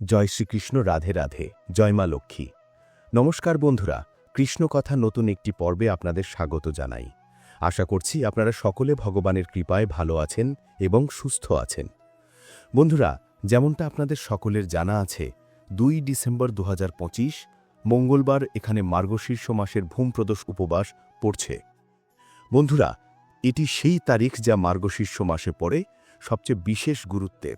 জয় শ্রীকৃষ্ণ, রাধে রাধে। জয় মা লক্ষ্মী। নমস্কার বন্ধুরা, কৃষ্ণ কথা নতুন একটি পর্বে আপনাদের স্বাগত জানাই। আশা করছি আপনারা সকলে ভগবানের কৃপায় ভালো আছেন এবং সুস্থ আছেন। বন্ধুরা, যেমনটা আপনাদের সকলের জানা আছে, দুই ডিসেম্বর দু হাজার পঁচিশ, মঙ্গলবার এখানে মার্গশীর্ষ মাসের ভূমপ্রদোষ উপবাস পড়ছে। বন্ধুরা, এটি সেই তারিখ যা মার্গশীর্ষ মাসে পড়ে সবচেয়ে বিশেষ গুরুত্বের।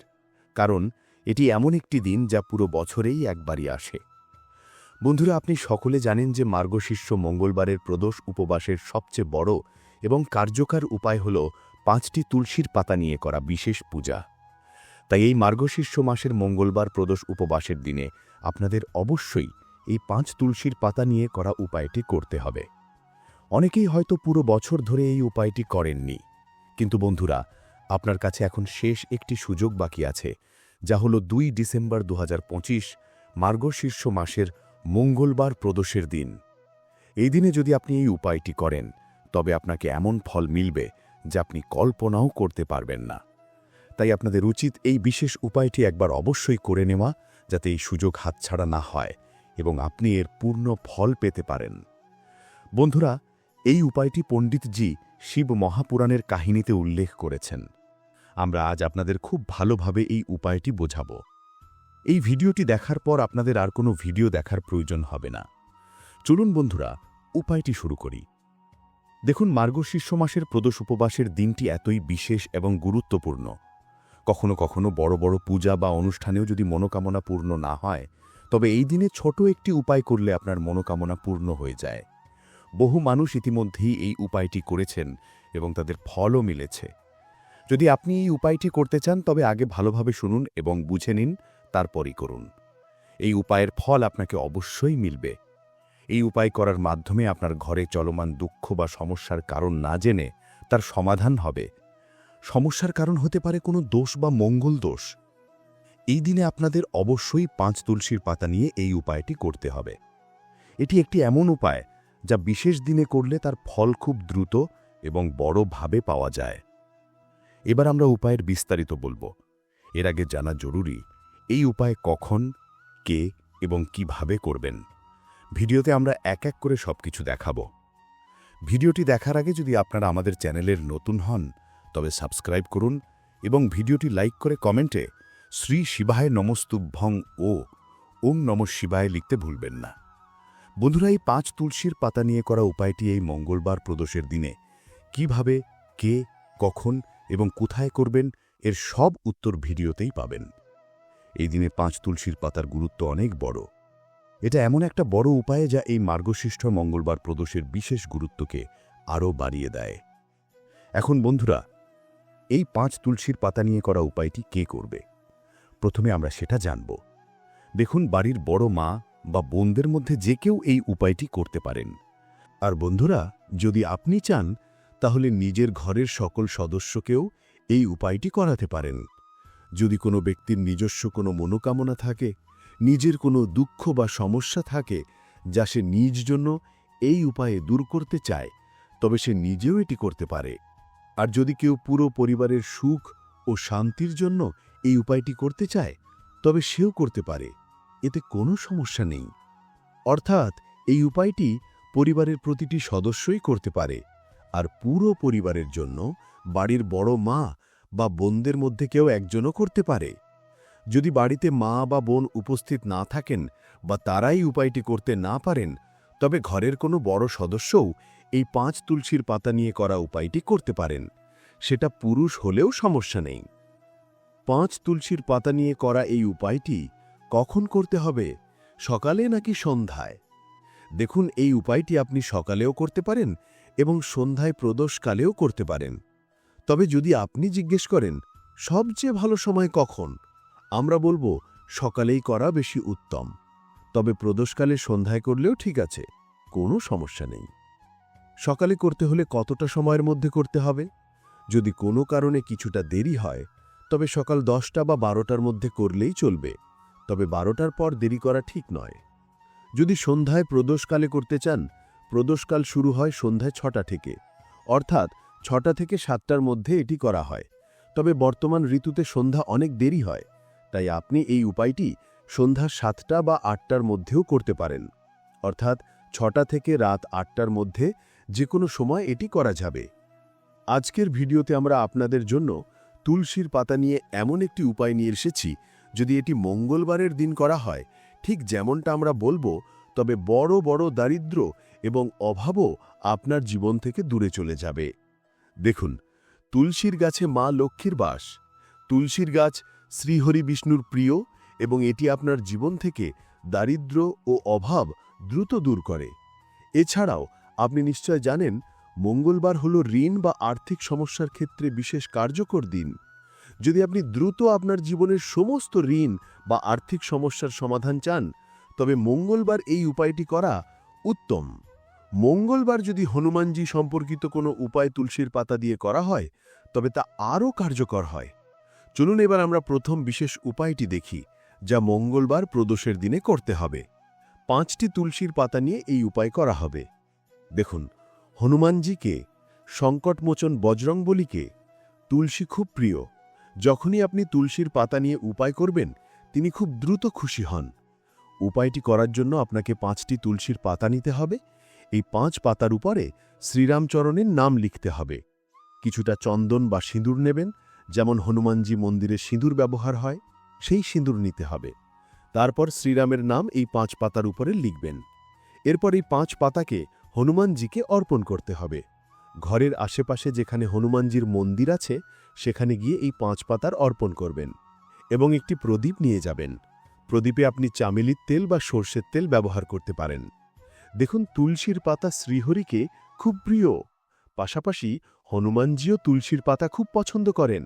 কারণ এটি এমন একটি দিন যা পুরো বছরেই একবারই আসে। বন্ধুরা, আপনি সকলে জানেন যে মার্গশীর্ষ মঙ্গলবারের প্রদোষ উপবাসের সবচেয়ে বড় এবং কার্যকর উপায় হল পাঁচটি তুলসীর পাতা নিয়ে করা বিশেষ পূজা। তাই এই মার্গশীর্ষ মাসের মঙ্গলবার প্রদোষ উপবাসের দিনে আপনাদের অবশ্যই এই পাঁচ তুলসীর পাতা নিয়ে করা উপায়টি করতে হবে। অনেকেই হয়তো পুরো বছর ধরে এই উপায়টি করেননি। কিন্তু বন্ধুরা, আপনার কাছে এখন শেষ একটি সুযোগ বাকি আছে। যা হল দুই ডিসেম্বর দু মার্গশীর্ষ মাসের মঙ্গলবার প্রদোষের দিন। এই দিনে যদি আপনি এই উপায়টি করেন, তবে আপনাকে এমন ফল মিলবে যা আপনি কল্পনাও করতে পারবেন না। তাই আপনাদের উচিত এই বিশেষ উপায়টি একবার অবশ্যই করে নেওয়া, যাতে এই সুযোগ হাতছাড়া না হয় এবং আপনি এর পূর্ণ ফল পেতে পারেন। বন্ধুরা, এই উপায়টি পণ্ডিতজি শিব মহাপুরাণের কাহিনীতে উল্লেখ করেছেন। আমরা আজ আপনাদের খুব ভালোভাবে এই উপায়টি বোঝাব। এই ভিডিওটি দেখার পর আপনাদের আর কোনো ভিডিও দেখার প্রয়োজন হবে না। চলুন বন্ধুরা, উপায়টি শুরু করি। দেখুন মার্গশীর্ষ মাসের প্রদোষ উপবাসের দিনটি এতই বিশেষ এবং গুরুত্বপূর্ণ। কখনো কখনো বড় বড় পূজা বা অনুষ্ঠানেও যদি মনোকামনা পূর্ণ না হয়, তবে এই দিনে ছোট একটি উপায় করলে আপনার মনোকামনা পূর্ণ হয়ে যায়। বহু মানুষ ইতিমধ্যেই এই উপায়টি করেছেন এবং তাদের ফলও মিলেছে। যদি আপনি এই উপায়টি করতে চান, তবে আগে ভালোভাবে শুনুন এবং বুঝে নিন, তারপরই করুন। এই উপায়ের ফল আপনাকে অবশ্যই মিলবে। এই উপায় করার মাধ্যমে আপনার ঘরে চলমান দুঃখ বা সমস্যার কারণ না জেনে তার সমাধান হবে। সমস্যার কারণ হতে পারে কোনো দোষ বা মঙ্গল দোষ। এই দিনে আপনাদের অবশ্যই পাঁচ তুলসীর পাতা নিয়ে এই উপায়টি করতে হবে। এটি একটি এমন উপায় যা বিশেষ দিনে করলে তার ফল খুব দ্রুত এবং বড়ভাবে পাওয়া যায়। এবার আমরা উপায়ের বিস্তারিত বলব। এর আগে জানা জরুরি, এই উপায় কখন, কে এবং কীভাবে করবেন। ভিডিওতে আমরা এক এক করে সবকিছু দেখাবো। ভিডিওটি দেখার আগে যদি আপনারা আমাদের চ্যানেলের নতুন হন, তবে সাবস্ক্রাইব করুন এবং ভিডিওটি লাইক করে কমেন্টে শ্রী শিবায় নমস্তুভ্যং ও ওং নম শিবায় লিখতে ভুলবেন না। বন্ধুরা, এই পাঁচ তুলসীর পাতা নিয়ে করা উপায়টি এই মঙ্গলবার প্রদোষের দিনে। কীভাবে, কে, কখন এবং কোথায় করবেন এর সব উত্তর ভিডিওতেই পাবেন। এই দিনে পাঁচ তুলসীর পাতার গুরুত্ব অনেক বড়। এটা এমন একটা বড় উপায়ে যা এই মার্গশিষ্ঠ মঙ্গলবার প্রদোষের বিশেষ গুরুত্বকে আরও বাড়িয়ে দেয়। এখন বন্ধুরা, এই পাঁচ তুলসীর পাতা নিয়ে করা উপায়টি কে করবে? প্রথমে আমরা সেটা জানব। দেখুন, বাড়ির বড় মা বা বোনদের মধ্যে যে কেউ এই উপায়টি করতে পারেন। আর বন্ধুরা, যদি আপনি চান তাহলে নিজের ঘরের সকল সদস্যকেও এই উপায়টি করাতে পারেন। যদি কোনো ব্যক্তির নিজস্ব কোনো মনোকামনা থাকে, নিজের কোনো দুঃখ বা সমস্যা থাকে যা সে নিজ জন্য এই উপায়ে দূর করতে চায়, তবে সে নিজেও এটি করতে পারে। আর যদি কেউ পুরো পরিবারের সুখ ও শান্তির জন্য এই উপায়টি করতে চায়, তবে সেও করতে পারে। এতে কোনো সমস্যা নেই। অর্থাৎ এই উপায়টি পরিবারের প্রতিটি সদস্যই করতে পারে। আর পুরো পরিবারের জন্য বাড়ির বড় মা বা বোনদের মধ্যে কেউ একজনও করতে পারে। যদি বাড়িতে মা বা বোন উপস্থিত না থাকেন বা তারাই উপায়টি করতে না পারেন, তবে ঘরের কোনো বড় সদস্যও এই পাঁচ তুলসীর পাতা নিয়ে করা উপায়টি করতে পারেন। সেটা পুরুষ হলেও সমস্যা নেই। পাঁচ তুলসীর পাতা নিয়ে করা এই উপায়টি কখন করতে হবে? সকালে নাকি সন্ধ্যায়? দেখুন, এই উপায়টি আপনি সকালেও করতে পারেন এবং সন্ধ্যায় প্রদোষকালেও করতে পারেন। তবে যদি আপনি জিজ্ঞেস করেন, সবচেয়ে ভালো সময় কখন? আমরা বলব, সকালেই করা বেশি উত্তম। তবে প্রদোষকালে সন্ধ্যায় করলেও ঠিক আছে, কোনো সমস্যা নেই। সকালে করতে হলে কতটা সময়ের মধ্যে করতে হবে? যদি কোনো কারণে কিছুটা দেরি হয়, তবে সকাল দশটা বা বারোটার মধ্যে করলেই চলবে, তবে বারোটার পর দেরি করা ঠিক নয়। যদি সন্ধ্যায় প্রদোষকালে করতে চান প্রদোষকাল শুরু হয় সন্ধ্যায় ছটা থেকে। অর্থাৎ ছটা থেকে সাতটার মধ্যে এটি করা হয়। তবে বর্তমান ঋতুতে সন্ধ্যা অনেক দেরি হয়। তাই আপনি এই উপায়টি সন্ধ্যা সাতটা বা আটটার মধ্যেও করতে পারেন। অর্থাৎ ছটা থেকে রাত আটটার মধ্যে যে কোনো সময় এটি করা যাবে। আজকের ভিডিওতে আমরা আপনাদের জন্য তুলসীর পাতা নিয়ে এমন একটি উপায় নিয়ে এসেছি, যদি এটি মঙ্গলবারের দিন করা হয়। ঠিক যেমনটা আমরা বলব, তবে বড় বড় দারিদ্র্য এবং অভাবও আপনার জীবন থেকে দূরে চলে যাবে। দেখুন, তুলসীর গাছে মা লক্ষ্মীর বাস। তুলসীর গাছ শ্রীহরি বিষ্ণুর প্রিয় এবং এটি আপনার জীবন থেকে দারিদ্র্য ও অভাব দ্রুত দূর করে। এছাড়াও, আপনি নিশ্চয় জানেন, মঙ্গলবার হল ঋণ বা আর্থিক সমস্যার ক্ষেত্রে বিশেষ কার্যকর দিন। যদি আপনি দ্রুত আপনার জীবনের সমস্ত ঋণ বা আর্থিক সমস্যার সমাধান চান, তবে মঙ্গলবার এই উপায়টি করা উত্তম। মঙ্গলবার যদি হনুমানজি সম্পর্কিত কোনো উপায় তুলসীর পাতা দিয়ে করা হয়, তবে তা আরও কার্যকর হয়। চলুন এবার আমরা প্রথম বিশেষ উপায়টি দেখি, যা মঙ্গলবার প্রদোষের দিনে করতে হবে। পাঁচটি তুলসীর পাতা নিয়ে এই উপায় করা হবে। দেখুন, হনুমানজিকে, সংকটমোচন বজরংবলীকে, তুলসী খুব প্রিয়। যখনই আপনি তুলসীর পাতা নিয়ে উপায় করবেন, তিনি খুব দ্রুত খুশি হন। উপায়টি করার জন্য আপনাকে পাঁচটি তুলসীর পাতা নিতে হবে এই পাঁচ পাতার উপরে শ্রীরামচরণের নাম লিখতে হবে। কিছুটা চন্দন বা সিঁদুর নেবেন, যেমন হনুমানজি মন্দিরে সিঁদুর ব্যবহার হয়, সেই সিঁদুর নিতে হবে। তারপর শ্রীরামের নাম এই পাঁচ পাতার উপরে লিখবেন। এরপর এই পাঁচ পাতাকে হনুমানজিকে অর্পণ করতে হবে। ঘরের আশেপাশে যেখানে হনুমানজির মন্দির আছে, সেখানে গিয়ে এই পাঁচ পাতার অর্পণ করবেন এবং একটি প্রদীপ নিয়ে যাবেন। প্রদীপে আপনি চামেলির তেল বা সর্ষের তেল ব্যবহার করতে পারেন। দেখুন তুলসীর পাতা শ্রীহরিকে খুব প্রিয়। পাশাপাশি হনুমানজিও তুলসীর পাতা খুব পছন্দ করেন।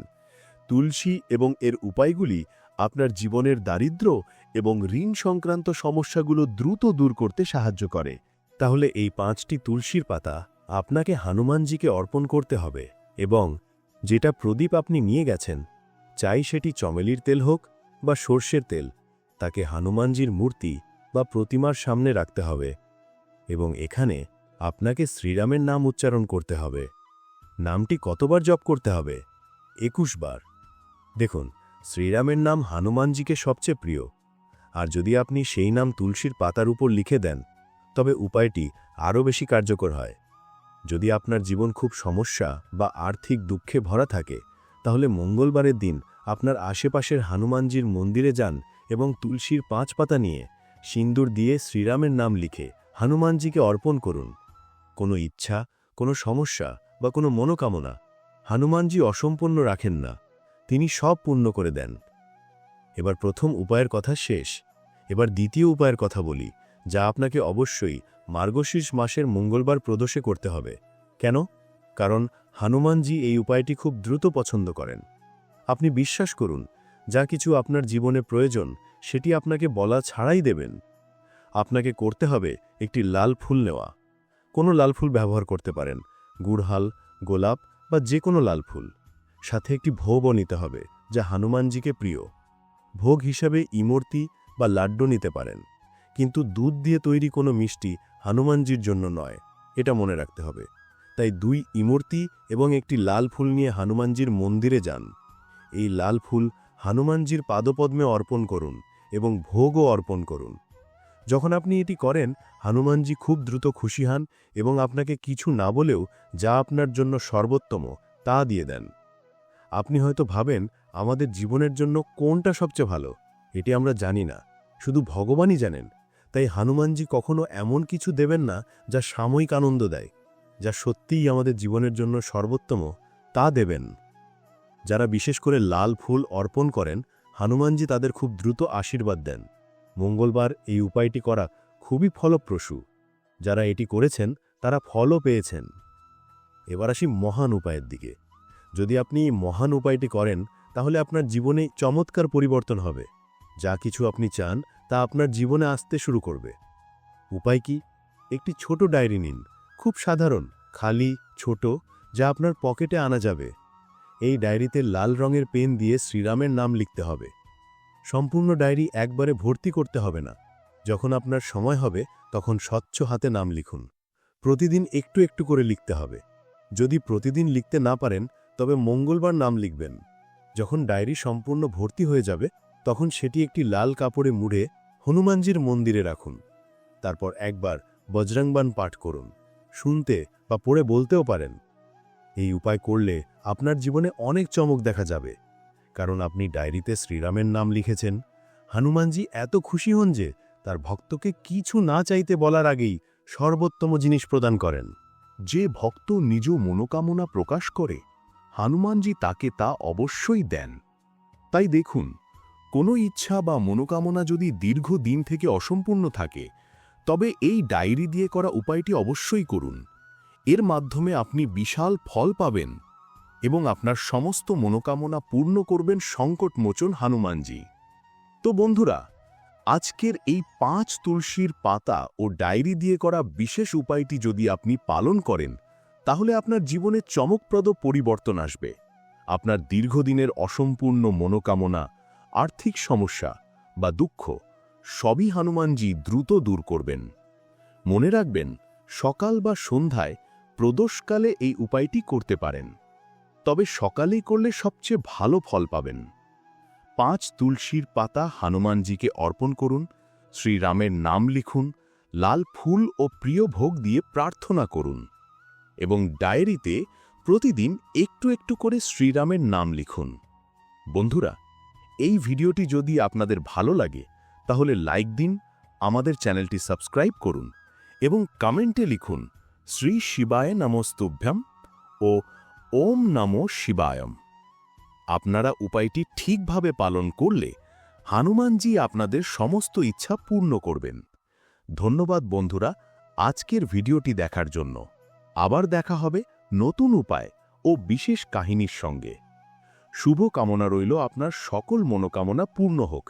তুলসী এবং এর উপায়গুলি আপনার জীবনের দারিদ্র্য এবং ঋণ সংক্রান্ত সমস্যাগুলো দ্রুত দূর করতে সাহায্য করে। তাহলে এই পাঁচটি তুলসীর পাতা আপনাকে হনুমানজিকে অর্পণ করতে হবে এবং যেটা প্রদীপ আপনি নিয়ে গেছেন, চাই সেটি চমেলির তেল হোক বা সর্ষের তেল, তাকে হনুমানজির মূর্তি বা প্রতিমার সামনে রাখতে হবে। এবং এখানে আপনাকে শ্রীরামের নাম উচ্চারণ করতে হবে। নামটি কতবার জপ করতে হবে? একুশ বার। দেখুন, শ্রীরামের নাম হনুমানজিকে সবচেয়ে প্রিয়। আর যদি আপনি সেই নাম তুলসীর পাতার উপর লিখে দেন, তবে উপায়টি আরও বেশি কার্যকর হয়। যদি আপনার জীবন খুব সমস্যা বা আর্থিক দুঃখে ভরা থাকে, তাহলে মঙ্গলবারের দিন আপনার আশেপাশের হনুমানজির মন্দিরে যান এবং তুলসীর পাঁচ পাতা নিয়ে সিন্দুর দিয়ে শ্রীরামের নাম লিখে হনুমানজিকে অর্পণ করুন। কোনো ইচ্ছা, কোনো সমস্যা বা কোনো মনোকামনা হনুমানজি অসম্পূর্ণ রাখেন না। তিনি সব পূর্ণ করে দেন। এবার প্রথম উপায়ের কথা শেষ। এবার দ্বিতীয় উপায়ের কথা বলি, যা আপনাকে অবশ্যই মার্গশীর্ষ মাসের মঙ্গলবার প্রদোষে করতে হবে। কেন? কারণ হনুমানজি এই উপায়টি খুব দ্রুত পছন্দ করেন। আপনি বিশ্বাস করুন, যা কিছু আপনার জীবনে প্রয়োজন, সেটি আপনাকে বলা ছাড়াই দেবেন। আপনাকে করতে হবে একটি লাল ফুল নেওয়া। কোনো লাল ফুল ব্যবহার করতে পারেন, গুড়হাল, গোলাপ বা যে কোনো লাল ফুল। সাথে একটি ভোগও নিতে হবে, যা হনুমানজিকে প্রিয়। ভোগ হিসাবে ইমূর্তি বা লাড্ডু নিতে পারেন, কিন্তু দুধ দিয়ে তৈরি কোনো মিষ্টি হনুমানজির জন্য নয়, এটা মনে রাখতে হবে। তাই দুই ইমূর্তি এবং একটি লাল ফুল নিয়ে হনুমানজির মন্দিরে যান। এই লাল ফুল হনুমানজির পাদপদ্মে অর্পণ করুন এবং ভোগও অর্পণ করুন। যখন আপনি এটি করেন, হনুমানজি খুব দ্রুত খুশি হন এবং আপনাকে কিছু না বলেও যা আপনার জন্য সর্বোত্তম তা দিয়ে দেন। আপনি হয়তো ভাবেন, আমাদের জীবনের জন্য কোনটা সবচেয়ে ভালো? এটি আমরা জানি না। শুধু ভগবানই জানেন। তাই হনুমানজি কখনো এমন কিছু দেবেন না যা সাময়িক আনন্দ দেয়, যা সত্যিই আমাদের জীবনের জন্য সর্বোত্তম তা দেবেন। যারা বিশেষ করে লাল ফুল অর্পণ করেন, হনুমানজি তাদের খুব দ্রুত আশীর্বাদ দেন। মঙ্গলবার এই উপায়টি করা খুবই ফলপ্রসূ। যারা এটি করেছেন, তারা ফলও পেয়েছেন। এবার আসি মহান উপায়ের দিকে। যদি আপনি মহান উপায়টি করেন, তাহলে আপনার জীবনে চমৎকার পরিবর্তন হবে। যা কিছু আপনি চান, তা আপনার জীবনে আসতে শুরু করবে। উপায় কি? একটি ছোট ডায়েরি নিন। খুব সাধারণ, খালি, ছোট, যা আপনার পকেটে আনা যাবে। এই ডায়েরিতে লাল রঙের পেন দিয়ে শ্রীরামের নাম লিখতে হবে। সম্পূর্ণ ডায়েরি একবারে ভর্তি করতে হবে না। যখন আপনার সময় হবে, তখন স্বচ্ছ হাতে নাম লিখুন। প্রতিদিন একটু একটু করে লিখতে হবে। যদি প্রতিদিন লিখতে না পারেন, তবে মঙ্গলবার নাম লিখবেন। যখন ডায়েরি সম্পূর্ণ ভর্তি হয়ে যাবে, তখন সেটি একটি লাল কাপড়ে মুড়ে হনুমানজির মন্দিরে রাখুন। তারপর একবার বজরংবান পাঠ করুন। শুনতে বা পড়ে বলতেও পারেন। এই উপায় করলে আপনার জীবনে অনেক চমক দেখা যাবে। কারণ আপনি ডায়েরিতে শ্রীরামের নাম লিখেছেন। হনুমানজি এত খুশি হন যে তার ভক্তকে কিছু না চাইতে বলার আগেই সর্বোত্তম জিনিস প্রদান করেন। যে ভক্ত নিজ মনোকামনা প্রকাশ করে, হনুমানজি তাকে তা অবশ্যই দেন। তাই দেখুন, কোনো ইচ্ছা বা মনোকামনা যদি দীর্ঘ দিন থেকে অসম্পূর্ণ থাকে, তবে এই ডায়েরি দিয়ে করা উপায়টি অবশ্যই করুন। এর মাধ্যমে আপনি বিশাল ফল পাবেন। এবং আপনার সমস্ত মনোকামনা পূর্ণ করবেন সংকটমোচন হনুমানজি। তো বন্ধুরা, আজকের এই পাঁচ তুলসীর পাতা ও ডায়েরি দিয়ে করা বিশেষ উপায়টি যদি আপনি পালন করেন, তাহলে আপনার জীবনে চমকপ্রদ পরিবর্তন আসবে। আপনার দীর্ঘদিনের অসম্পূর্ণ মনোকামনা, আর্থিক সমস্যা বা দুঃখ, সবই হনুমানজি দ্রুত দূর করবেন। মনে রাখবেন, সকাল বা সন্ধ্যায় প্রদোষকালে এই উপায়টি করতে পারেন। তবে সকালেই করলে সবচেয়ে ভালো ফল পাবেন। পাঁচ তুলসীর পাতা হনুমানজিকে অর্পণ করুন, শ্রীরামের নাম লিখুন, লাল ফুল ও প্রিয় ভোগ দিয়ে প্রার্থনা করুন এবং ডায়েরিতে প্রতিদিন একটু একটু করে শ্রীরামের নাম লিখুন। বন্ধুরা, এই ভিডিওটি যদি আপনাদের ভালো লাগে, তাহলে লাইক দিন, আমাদের চ্যানেলটি সাবস্ক্রাইব করুন এবং কমেন্টে লিখুন, শ্রী শিবায় নমস্তুভ্যাম ও ওম নমো শিবায়ম। আপনারা উপায়টি ঠিকভাবে পালন করলে হনুমানজি আপনাদের সমস্ত ইচ্ছা পূর্ণ করবেন। ধন্যবাদ বন্ধুরা, আজকের ভিডিওটি দেখার জন্য। আবার দেখা হবে নতুন উপায় ও বিশেষ কাহিনীর সঙ্গে। শুভ কামনা রইল আপনার সকল মনোকামনা পূর্ণ হোক।